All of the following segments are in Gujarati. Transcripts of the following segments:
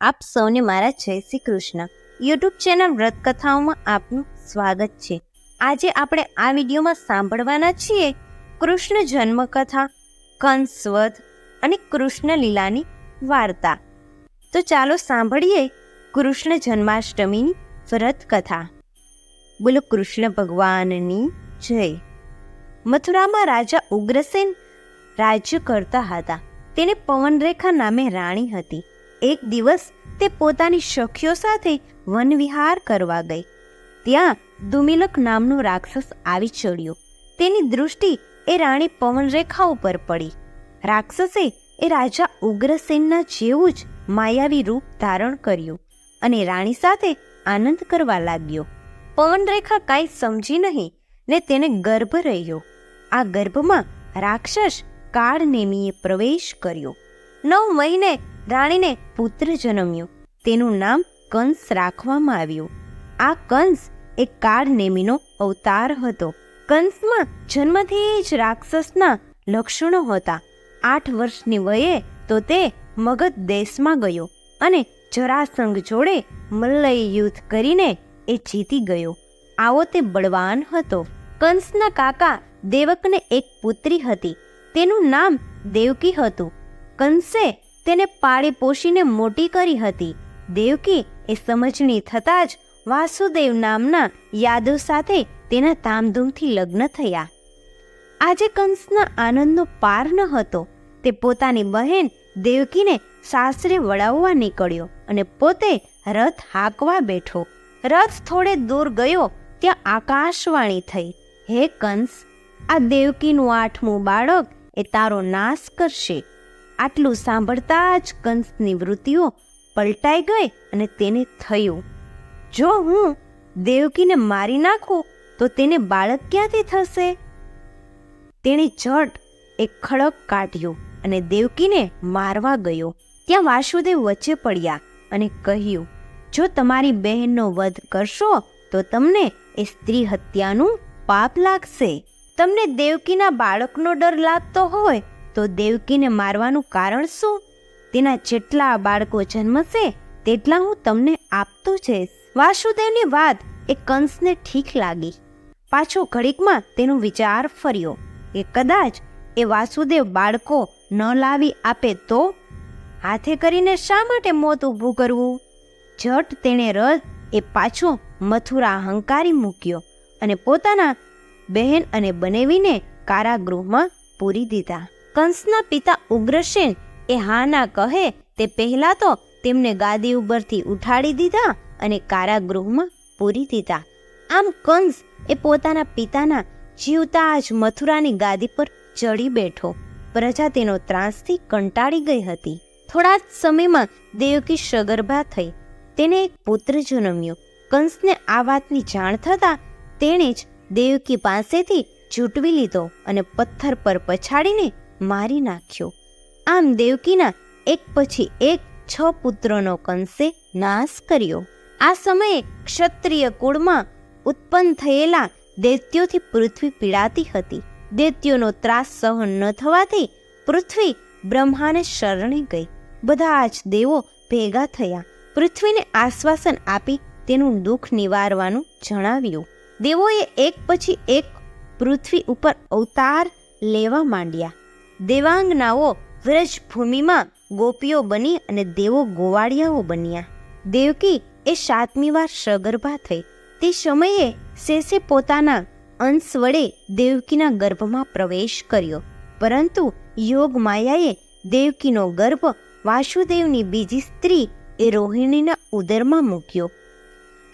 આપ સૌને મારા જય શ્રી કૃષ્ણ. યુટ્યુબ ચેનલ વ્રત કથાઓમાં આપનું સ્વાગત છે. આજે આપણે આ વિડીયોમાં સાંભળવાના છીએ કૃષ્ણ જન્મકથા, કંસવધ અને કૃષ્ણ લીલાની વાર્તા. તો ચાલો સાંભળીએ કૃષ્ણ જન્માષ્ટમીની વ્રત કથા બોલો કૃષ્ણ ભગવાનની જય. મથુરામાં રાજા ઉગ્રસેન રાજ્ય કરતા હતા. તેને પવનરેખા નામે રાણી હતી. એક દિવસ તે પોતાની સખીઓ સાથે વનવિહાર કરવા ગઈ. ત્યાં દુમિલક નામનો રાક્ષસ આવી ચડ્યો. તેની દૃષ્ટિ એ રાણી પવનરેખા ઉપર પડી. રાક્ષસે એ રાજા ઉગ્રસેનના જેવું જ માયાવી રૂપ ધારણ કર્યું અને રાણી સાથે આનંદ કરવા લાગ્યો. પવનરેખા કાંઈ સમજી નહીં ને તેને ગર્ભ રહ્યો. આ ગર્ભમાં રાક્ષસ કાળનેમીએ પ્રવેશ કર્યો. નવ મહિને રાણીને પુત્ર જન્મ્યો. તેનું નામ કંસ રાખવામાં આવ્યું. આ કંસ એ કાળનેમીનો અવતાર હતો. કંસમાં જન્મથી જ રાક્ષસના લક્ષણો હતા. આઠ વર્ષની વયે તો તે મગધ દેશમાં ગયો અને જરાસંઘ જોડે મલ્લય યુદ્ધ કરીને એ જીતી ગયો. આવો તે બળવાન હતો. કંસના કાકા દેવકને એક પુત્રી હતી. તેનું નામ દેવકી હતું. કંસે તેને પાળી પોષીને મોટી કરી હતી. દેવકી એ સમજણી થતાં જ વાસુદેવ નામના યાદવ સાથે તેના તામધૂમથી લગ્ન થયા. આજે કંસના આનંદનો પાર ન હતો. તે પોતાની બહેન દેવકીને સાસરે વળાવવા નીકળ્યો અને પોતે રથ હાંકવા બેઠો. રથ થોડે દૂર ગયો ત્યાં આકાશવાણી થઈ. હે કંસ, આ દેવકીનું આઠમું બાળક એ તારો નાશ કરશે. આટલું સાંભળતા જ કંસની વૃત્તિઓ પલટાઈ ગઈ અને તેને થયું. જો હું દેવકીને મારી નાખું, તો તેને બાળક ક્યાંથી થશે? તેણે જટ એક ખડક કાઢ્યો અને દેવકીને મારવા ગયો. ત્યાં વાસુદેવ વચ્ચે પડ્યા અને કહ્યું, જો તમારી બહેનનો વધ કરશો, તો તમને એ સ્ત્રી હત્યાનું પાપ લાગશે. તમને દેવકીના બાળકનો ડર લાગતો હોય તો દેવકીને મારવાનું કારણ શું? તેના જેટલા બાળકો જન્મશે, તેટલા હું તમને આપતો જઈશ. વાસુદેવની વાત એ કંસને ઠીક લાગી. પાછો ઘડીકમાં તેનો વિચાર ફર્યો. કે કદાચ એ વાસુદેવ બાળકો ન લાવી આપે તો? હાથે કરીને શા માટે મોત ઊભું કરવું? જટ તેણે રથ એ પાછો મથુરા હંકારી મૂક્યો અને પોતાના બહેન અને બનેવીને કારાગૃહમાં પૂરી દીધા. કંસના પિતા ઉગ્રસેન એ હા ના કહે તે પહેલા તો તેમને ગાદી ઉપરથી ઉઠાડી દીધા અને કારાગૃહમાં પૂરી દીધા. આમ કંસ એ પોતાના પિતાના જીવતા જ મથુરાની ગાદી પર ચડી બેઠો. પ્રજા તેનો ત્રાસથી કંટાળી ગઈ હતી. થોડા જ સમયમાં દેવકી સગર્ભા થઈ. તેને એક પુત્ર જન્મ્યો. કંસને આ વાતની જાણ થતાં તેણે જ દેવકી પાસેથી ચૂંટવી લીધો અને પથ્થર પર પછાડીને મારી નાખ્યો. આમ દેવકીના એક પછી એક છ પુત્રોનો કંસે નાશ કર્યો. આ સમયે ક્ષત્રિય કુળમાં ઉત્પન્ન થયેલા દૈત્યોથી પૃથ્વી પીડાતી હતી. દૈત્યોનો ત્રાસ સહન ન થવાથી પૃથ્વી બ્રહ્માને શરણે ગઈ. બધા જ દેવો ભેગા થયા. પૃથ્વીને આશ્વાસન આપી તેનું દુઃખ નિવારવાનું જણાવ્યું. દેવોએ એક પછી એક પૃથ્વી ઉપર અવતાર લેવા માંડ્યા. દેવાંગનાઓ વ્રજભૂમિમાં ગોપીઓ બની અને દેવો ગોવાળિયાઓ બન્યા. દેવકી એ સાતમી વાર સગર્ભા થઈ. તે સમયે શેષે પોતાના અંશ વડે દેવકીના ગર્ભમાં પ્રવેશ કર્યો. પરંતુ યોગ માયાએ દેવકીનો ગર્ભ વાસુદેવની બીજી સ્ત્રી એ રોહિણીના ઉદરમાં મૂક્યો.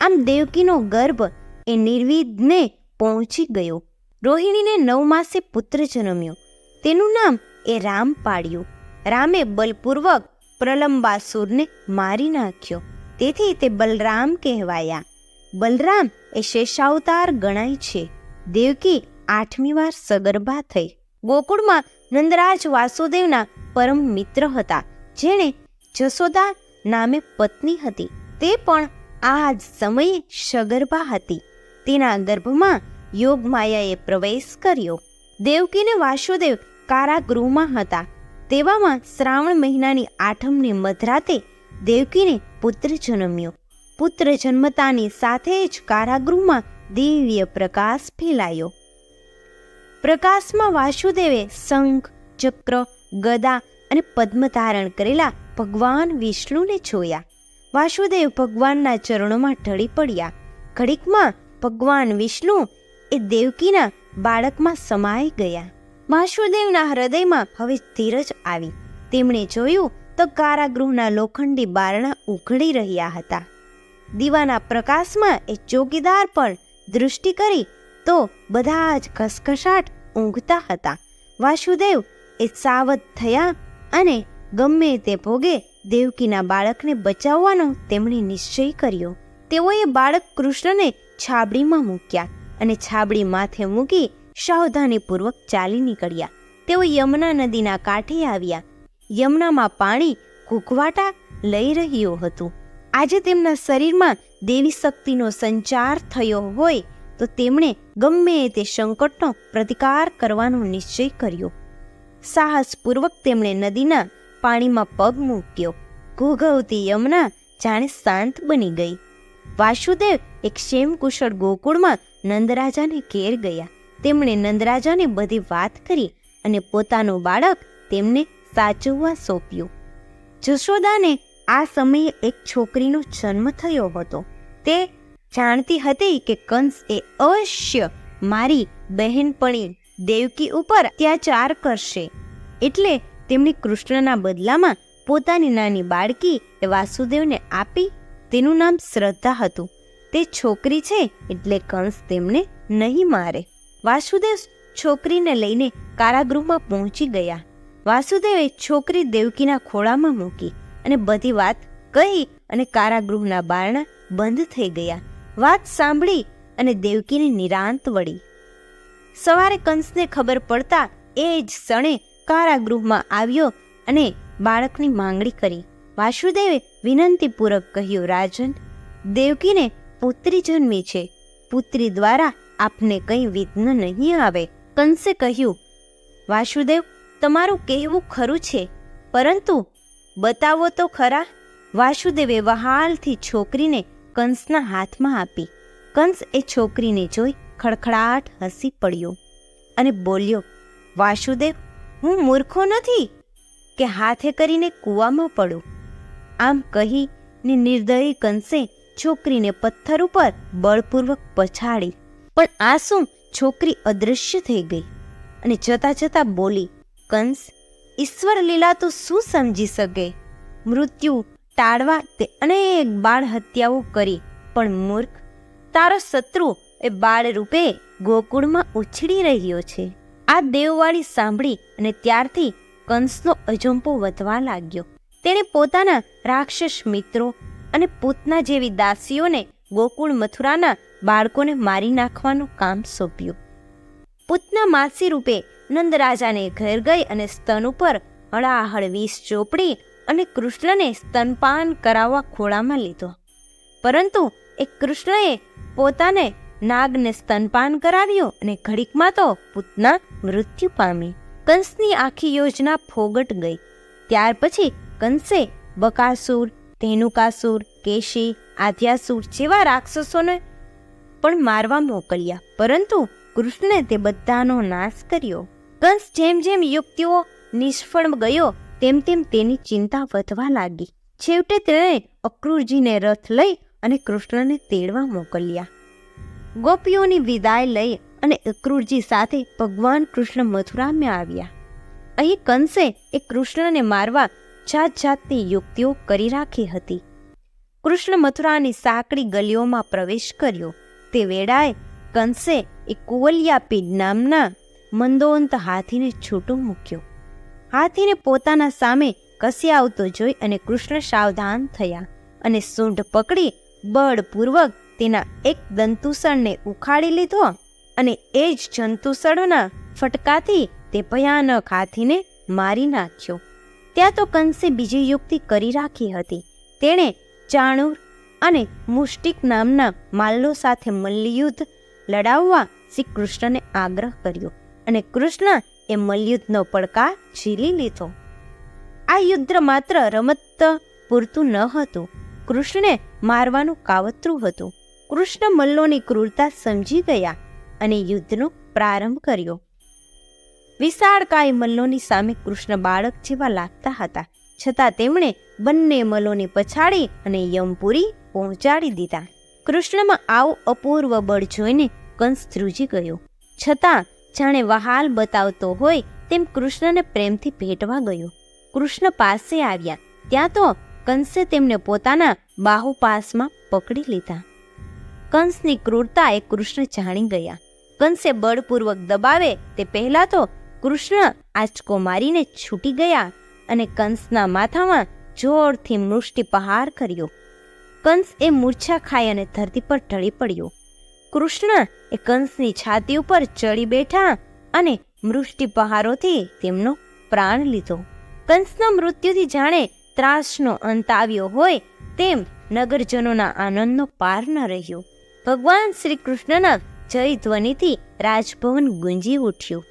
આમ દેવકીનો ગર્ભ એ નિર્વિધને પહોંચી ગયો. રોહિણીને નવ માસે પુત્ર જન્મ્યો. તેનું નામ એ રામ પાડ્યું. રામે બલપૂર્વક પ્રલંબાસુરને મારી નાખ્યો. તેથી તે બલરામ કહેવાયા. બલરામ એ શેષાવતાર ગણાય છે. દેવકી આઠમી વાર સગર્ભા થઈ. ગોકુળમાં નંદરાજ વાસુદેવના પરમ મિત્ર હતા, જેણે જશોદા નામે પત્ની હતી. તે પણ આ જ સમયે સગર્ભા હતી. તેના ગર્ભમાં યોગમાયાએ પ્રવેશ કર્યો. દેવકીને વાસુદેવ કારાગૃહમાં હતા. તેવામાં શ્રાવણ મહિનાની આઠમની મધરાતે દેવકીને પુત્ર જન્મ્યો. પુત્ર જન્મતાની સાથે જ કારાગૃહમાં દિવ્ય પ્રકાશ ફેલાયો. પ્રકાશમાં વાસુદેવે શંખ, ચક્ર, ગદા અને પદ્મ ધારણ કરેલા ભગવાન વિષ્ણુને જોયા વાસુદેવ ભગવાનના ચરણોમાં ઢળી પડ્યા. ઘડીકમાં ભગવાન વિષ્ણુ એ દેવકીના બાળકમાં સમાઈ ગયા. વાસુદેવના હૃદયમાં હવે ધીરજ આવી. તેમણે જોયું તો કારાગૃહના લોખંડી બારણા ઉઘડી રહ્યા હતા. દીવાના પ્રકાશમાં એ ચોકીદાર પર દૃષ્ટિ કરી તો બધા જ ઘસઘસાટ ઊંઘતા હતા. વાસુદેવ એ સાવધ થયા અને ગમે તે ભોગે દેવકીના બાળકને બચાવવાનો તેમણે નિશ્ચય કર્યો. તેઓએ બાળક કૃષ્ણને છાબડીમાં મૂક્યા. અને છાબડી માથે મૂકી સાવધાનીપૂર્વક ચાલી નીકળ્યા. તેઓ યમુના નદીના કાંઠે આવ્યા. યમુનામાં પાણી ઘૂઘવાટા લઈ રહ્યું હતું. આજે તેમના શરીરમાં દેવી શક્તિનો સંચાર થયો હોય તો તેમણે ગમે તે સંકટનો પ્રતિકાર કરવાનો નિશ્ચય કર્યો. સાહસપૂર્વક તેમણે નદીના પાણીમાં પગ મૂક્યો. ઘોઘવતી યમુના જાણે શાંત બની ગઈ. વાસુદેવ એક ક્ષેમકુશળ ગોકુળમાં નંદરાજાને ઘેર ગયા. તેમણે નંદરાજાને બધી વાત કરી અને પોતાનું બાળક તેમને સાચવવા સોંપ્યું. જશોદાને આ સમયે એક છોકરીનો જન્મ થયો હતો. તે જાણતી હતી કે કંસ એ અવશ્ય મારી બહેનપણી દેવકી ઉપર અત્યાચાર કરશે. એટલે તેમણે કૃષ્ણના બદલામાં પોતાની નાની બાળકી એ વાસુદેવને આપી તેનું નામ શ્રદ્ધા હતું. તે છોકરી છે એટલે કંસ તેમને નહીં મારે. વાસુદેવ છોકરીને લઈને કારાગૃહમાં પહોંચી ગયા. વાસુદેવે છોકરી દેવકીના ખોળામાં મૂકી અને બધી વાત કહી અને કારાગૃહના બારણા બંધ થઈ ગયા. વાત સાંભળી અને દેવકીને નિરાંત વળી. સવારે કંસને ખબર પડતા એ જ ક્ષણે કારાગૃહમાં આવ્યો અને બાળકની માંગણી કરી. વાસુદેવે વિનંતીપૂર્વક કહ્યું, રાજન, દેવકીને પુત્રી જન્મી છે. પુત્રી દ્વારા આપને કંઈ વિઘ્ન નહીં આવે. કંસે કહ્યું, વાસુદેવ, તમારું કહેવું ખરું છે, પરંતુ બતાવો તો ખરા. વાસુદેવે વહાલથી છોકરીને કંસના હાથમાં આપી. કંસ એ છોકરીને જોઈ ખડખડાટ હસી પડ્યો અને બોલ્યો, વાસુદેવ, હું મૂર્ખો નથી કે હાથે કરીને કૂવામાં પડું? આમ કહીને નિર્દયી કંસે છોકરીને પથ્થર ઉપર બળપૂર્વક પછાડી. પણ આ શું છોકરી અદૃશ્ય થઈ ગઈ? અને જતા જતા બોલી, કંસ, ઈશ્વર લીલા તો શું સમજી શકે? મૃત્યુ ટાળવા તે અનેક બાળ હત્યાઓ કરી. પણ મૂર્ખ, તારો શત્રુ એ બાળ રૂપે ગોકુળમાં ઉછળી રહ્યો છે. આ દેવવાળી સાંભળી અને ત્યારથી કંસનો અજંપો વધવા લાગ્યો. તેણે પોતાના રાક્ષસ મિત્રો અને પૂતના જેવી દાસીઓને ગોકુળ મથુરાના બાળકોને મારી નાખવાનું કામ સોંપ્યું. પૂતના માસી રૂપે નંદરાજાને ઘેર ગઈ અને સ્તન ઉપર હળાહળ વીસ ચોપડી અને કૃષ્ણને સ્તનપાન કરાવવા ખોળામાં લીધો. પરંતુ એ કૃષ્ણએ પોતાને નાગને સ્તનપાન કરાવ્યું અને ઘડીકમાં તો પૂતના મૃત્યુ પામી. કંસની આખી યોજના ફોગટ ગઈ. ત્યાર પછી કંસે, બકાસુર ધેનુકાસુર કેશી, આધ્યાસુર જેવા રાક્ષસોને પણ મારવા મોકલ્યા. પરંતુ કૃષ્ણે તે બધાનો નાશ કર્યો. કંસ જેમ જેમ યુક્તિઓ નિષ્ફળ ગયો, તેમ તેમ તેની ચિંતા વધવા લાગી. છેવટે તેણે અક્રૂરજીને રથ લઈ અને કૃષ્ણને તેડવા મોકલ્યા. ગોપીઓની વિદાય લઈ અને અક્રૂરજી સાથે ભગવાન કૃષ્ણ મથુરામાં આવ્યા. અહીં કંસે એ કૃષ્ણને મારવા જાત જાતની યુક્તિઓ કરી રાખી હતી. કૃષ્ણ મથુરાની સાંકડી ગલીઓમાં પ્રવેશ કર્યો. તે વેળાએ કંસે એ કુવલિયાપીડ નામના મંદોંત હાથીને છૂટો મૂક્યો. હાથીને પોતાના સામે કસી આવતો જોઈ અને કૃષ્ણ સાવધાન થયા અને સૂંઢ પકડી બળપૂર્વક તેના એક દંતુસણને ઉખાડી લીધો અને એ જ જંતુસળના ફટકાથી તે ભયાનક હાથીને મારી નાખ્યો. ત્યાં તો કંસે બીજી યુક્તિ કરી રાખી હતી. તેણે ચાણુર અને મુષ્ટિક નામના માલ્લો સાથે મલ્લયુદ્ધ લડાવવા શ્રી કૃષ્ણને આગ્રહ કર્યો અને કૃષ્ણ એ મલ્લયુદ્ધનો પડકાર ઝીલી લીધો. આ યુદ્ધ માત્ર રમત પૂરતું ન હતું. કૃષ્ણને મારવાનું કાવતરું હતું. કૃષ્ણ મલ્લોની ક્રૂરતા સમજી ગયા અને યુદ્ધનો પ્રારંભ કર્યો. વિશાળકાય મલ્લોની સામે કૃષ્ણ બાળક જેવા લાગતા હતા. છતાં તેમણે બંને મલોને પછાડી અને યમપુરી પહોંચાડી દીધા. કૃષ્ણમાં આવું અપૂર્વ બળ જોઈને કંસ ધ્રુજી ગયો. છતાં જાણે વહાલ બતાવતો હોય તેમ કૃષ્ણને પ્રેમથી ભેટવા ગયો. કૃષ્ણ પાસે આવ્યા. ત્યાં તો કંસે તેમને પોતાના બાહુપાસમાં પકડી લીધા. કંસની ક્રૂરતા એ કૃષ્ણ જાણી ગયા. કંસે બળપૂર્વક દબાવે તે પહેલા તો કૃષ્ણ આંચકો મારીને છૂટી ગયા અને કંસના માથામાં જોરથી મૃષ્ટિ પહાર કર્યો. કંસ એ મૂર્છા ખાઈ અને ધરતી પર ઢળી પડ્યો. કૃષ્ણ એ કંસની છાતી ઉપર ચડી બેઠા અને મૃષ્ટિ પહારોથી તેમનો પ્રાણ લીધો. કંસના મૃત્યુથી જાણે ત્રાસનો અંત આવ્યો હોય તેમ નગરજનોના આનંદનો પાર ન રહ્યો. ભગવાન શ્રી કૃષ્ણના જય ધ્વનિથી રાજભવન ગુંજી ઉઠ્યું.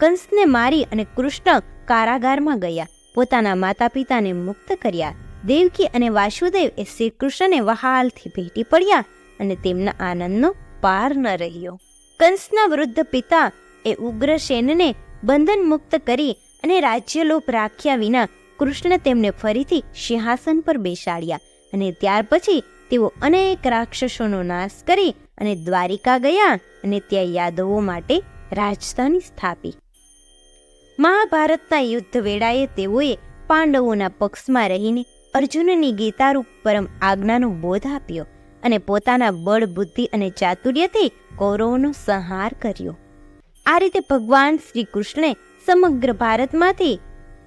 કંસને મારી અને કૃષ્ણ કારાગારમાં ગયા. પોતાના માતા પિતાને મુક્ત કર્યા. દેવકી અને વાસુદેવ એ શ્રી કૃષ્ણને વહાલથી ભેટી પડ્યા અને તેમના આનંદનો પાર ન રહ્યો. કંસના વૃદ્ધ પિતા એ ઉગ્રસેનને બંધન મુક્ત કરી અને રાજ્યલોપ રાખ્યા વિના કૃષ્ણ તેમને ફરીથી સિંહાસન પર બેસાડ્યા અને ત્યાર પછી તેઓ અનેક રાક્ષસોનો નાશ કરી અને દ્વારિકા ગયા અને ત્યાં યાદવો માટે રાજધાની સ્થાપી. મહાભારતના યુદ્ધ વેળાએ તેઓએ પાંડવોના પક્ષમાં રહીને અર્જુનની ગીતારૂપ પરમ આજ્ઞાનો બોધ આપ્યો અને પોતાના બળ, બુદ્ધિ અને ચાતુર્યથી કૌરવોનો સંહાર કર્યો. આ રીતે ભગવાન શ્રી કૃષ્ણે સમગ્ર ભારતમાંથી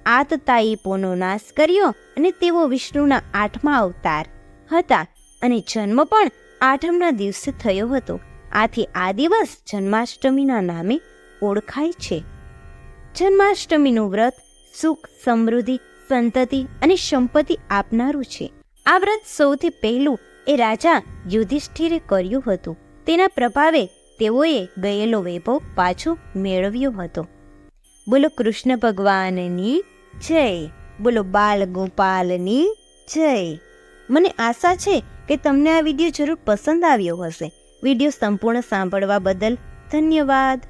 આતતાયીપોનો નાશ કર્યો અને તેઓ વિષ્ણુના આઠમા અવતાર હતા અને જન્મ પણ આઠમના દિવસે થયો હતો. આથી આ દિવસ જન્માષ્ટમીના નામે ઓળખાય છે. જન્માષ્ટમીનું વ્રત સુખ, સમૃદ્ધિ, સંતતિ અને સંપત્તિ આપનારું છે. આ વ્રત સૌથી પહેલું એ રાજા યુધિષ્ઠિરે કર્યું હતું. તેના પ્રભાવે તેઓએ ગયેલો વૈભવ પાછો મેળવ્યો હતો. બોલો કૃષ્ણ ભગવાનની જય. બોલો બાલ ગોપાલની જય. મને આશા છે કે તમને આ વીડિયો જરૂર પસંદ આવ્યો હશે. વીડિયો સંપૂર્ણ સાંભળવા બદલ ધન્યવાદ.